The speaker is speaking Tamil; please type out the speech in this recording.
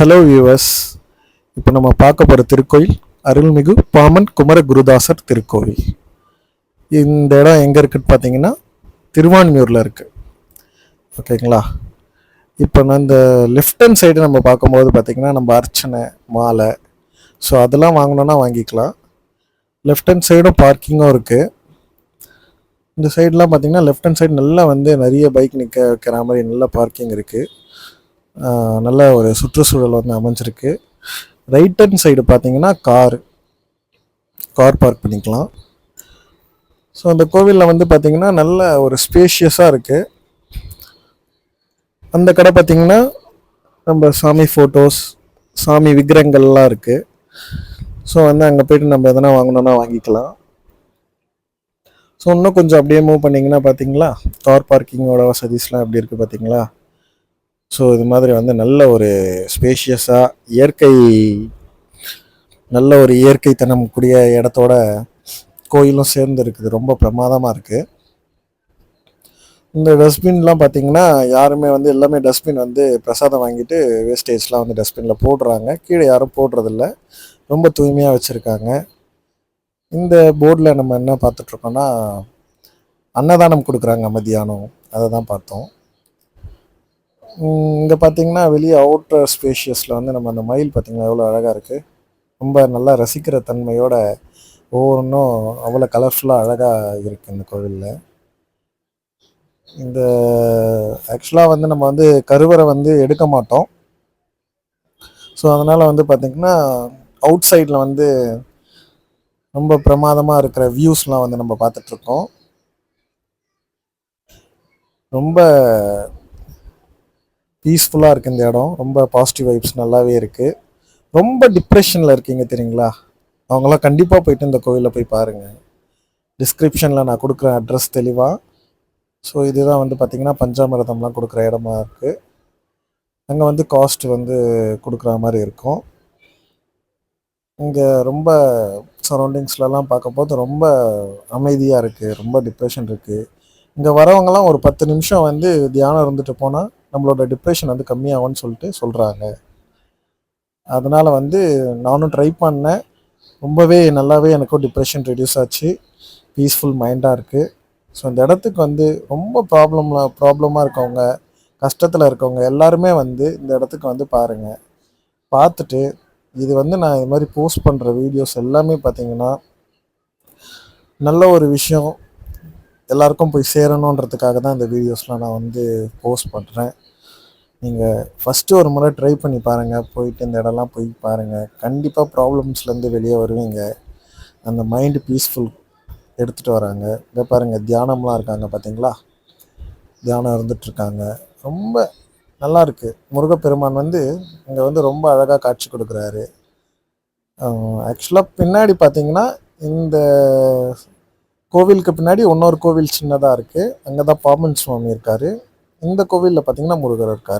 ஹலோ வியூவர்ஸ் இப்போ நம்ம பார்க்க போகிற திருக்கோயில் அருள்மிகு பாமன் குமர குருதாசர் திருக்கோவில். இந்த இடம் எங்கே இருக்குன்னு பார்த்தீங்கன்னா திருவான்மியூரில் இருக்குது ஓகேங்களா? இப்போ நான் இந்த லெஃப்ட் ஹேண்ட் சைடு நம்ம பார்க்கும்போது பார்த்திங்கன்னா நம்ம அர்ச்சனை மாலை. ஸோ அதெல்லாம் வாங்கினோன்னா வாங்கிக்கலாம். லெஃப்ட் ஹேண்ட் சைடும் பார்க்கிங்கும் இருக்குது இந்த சைட்லாம் பார்த்தீங்கன்னா லெஃப்ட் ஹேண்ட் சைடு நல்லா வந்து நிறைய பைக் நிற்க வைக்கிற மாதிரி நல்ல பார்க்கிங் இருக்குது நல்ல ஒரு சுற்றுச்சூழல் வந்து அமைஞ்சிருக்கு. ரைட் ஹேண்ட் சைடு பார்த்தீங்கன்னா கார் கார் பார்க் பண்ணிக்கலாம். ஸோ அந்த கோவிலில் வந்து பார்த்தீங்கன்னா நல்ல ஒரு ஸ்பேஷியஸாக இருக்குது அந்த கடை பார்த்தீங்கன்னா நம்ம சாமி ஃபோட்டோஸ் சாமி விக்கிரங்கள்லாம் இருக்குது ஸோ வந்து அங்கே போயிட்டு நம்ம எதனா வாங்கணும்னா வாங்கிக்கலாம். ஸோ இன்னும் கொஞ்சம் அப்படியே மூவ் பண்ணிங்கன்னா பார்த்தீங்களா? கார் பார்க்கிங்கோட வசதிஸ்லாம் எப்படி இருக்குது பார்த்தீங்களா? ஸோ இது மாதிரி வந்து நல்ல ஒரு ஸ்பேஷியஸாக இயற்கை நல்ல ஒரு இயற்கைத்தனம் கூடிய இடத்தோட கோயிலும் சேர்ந்து இருக்குது. ரொம்ப பிரமாதமாக இருக்குது இந்த டஸ்ட்பின்லாம் பார்த்தீங்கன்னா யாருமே வந்து எல்லாமே டஸ்ட்பின் வந்து பிரசாதம் வாங்கிட்டு வேஸ்டேஜ்லாம் வந்து டஸ்ட்பினில் போடுறாங்க. கீழே யாரும் போடுறதில்ல. ரொம்ப தூய்மையாக வச்சுருக்காங்க. இந்த போர்டில் நம்ம என்ன பார்த்துட்ருக்கோன்னா அன்னதானம் கொடுக்குறாங்க மதியானம் அதை தான் பார்த்தோம். இங்கே பார்த்தீங்கன்னா வெளியே அவுட்டர் ஸ்பேஷியஸில் வந்து நம்ம அந்த மயில் பார்த்தீங்கன்னா எவ்வளோ அழகாக இருக்குது ரொம்ப நல்லா ரசிக்கிற தன்மையோட ஒவ்வொன்றும் அவ்வளோ கலர்ஃபுல்லாக அழகாக இருக்குது இந்த கோவிலில். இந்த ஆக்சுவலாக வந்து நம்ம வந்து கருவறை வந்து எடுக்க மாட்டோம். ஸோ அதனால் வந்து பார்த்திங்கன்னா அவுட் சைடில் வந்து ரொம்ப பிரமாதமாக இருக்கிற வியூஸ்லாம் வந்து நம்ம பார்த்துட்ருக்கோம் ரொம்ப பீஸ்ஃபுல்லாக இருக்குது இந்த இடம். ரொம்ப பாசிட்டிவ் வைப்ஸ் நல்லாவே இருக்குது ரொம்ப டிப்ரெஷனில் இருக்கீங்க தெரியுங்களா? அவங்களாம் கண்டிப்பாக போயிட்டு இந்த கோவிலில் போய் பாருங்கள் டிஸ்கிரிப்ஷனில் நான் கொடுக்குற அட்ரஸ் தெளிவாக ஸோ இதுதான் வந்து பார்த்திங்கன்னா பஞ்சாமிரதம்லாம் கொடுக்குற இடமா இருக்குது அங்கே வந்து காஸ்ட் வந்து கொடுக்குற மாதிரி இருக்கும். இங்கே ரொம்ப சரௌண்டிங்ஸ்லலாம் பார்க்கும்போது ரொம்ப அமைதியாக இருக்குது ரொம்ப டிப்ரெஷன் இருக்குது இங்கே வரவங்கலாம் ஒரு பத்து நிமிஷம் வந்து தியானம் இருந்துட்டு போனால் நம்மளோட டிப்ரெஷன் வந்து கம்மியாகும்னு சொல்லிட்டு சொல்கிறாங்க அதனால் வந்து நானும் ட்ரை பண்ணேன். ரொம்பவே நல்லாவே எனக்கும் டிப்ரெஷன் ரெடியூஸ் ஆச்சு. பீஸ்ஃபுல் மைண்டாக இருக்குது ஸோ இந்த இடத்துக்கு வந்து ரொம்ப ப்ராப்ளமில் ப்ராப்ளமாக இருக்கவங்க கஷ்டத்தில் இருக்கவங்க எல்லாருமே வந்து இந்த இடத்துக்கு வந்து பாருங்கள் பார்த்துட்டு இது வந்து நான் இது மாதிரி போஸ்ட் பண்ணுற வீடியோஸ் எல்லாமே பார்த்தீங்கன்னா நல்ல ஒரு விஷயம் எல்லாருக்கும் போய் சேரணுன்றதுக்காக தான் இந்த வீடியோஸ்லாம் நான் வந்து போஸ்ட் பண்ணுறேன் நீங்கள் ஃபஸ்ட்டு ஒரு முறை ட்ரை பண்ணி பாருங்கள் போயிட்டு இந்த இடம்லாம் போய் பாருங்கள் கண்டிப்பாக ப்ராப்ளம்ஸ்லேருந்து வெளியே வருவீங்க. அந்த மைண்டு பீஸ்ஃபுல் எடுத்துகிட்டு வராங்க. இங்கே பாருங்கள் தியானம்லாம் இருக்காங்க பார்த்தீங்களா தியானம் இருந்துகிட்ருக்காங்க ரொம்ப நல்லா இருக்குது முருகப்பெருமான் வந்து இங்கே வந்து ரொம்ப அழகாக காட்சி கொடுக்குறாரு. ஆக்சுவலாக பின்னாடி பார்த்தீங்கன்னா இந்த கோவிலுக்கு பின்னாடி இன்னொரு கோவில் சின்னதாக இருக்குது அங்கே தான் பாமன் சுவாமி இருக்கார். இந்த கோவிலில் பார்த்தீங்கன்னா முருகர் இருக்கார்.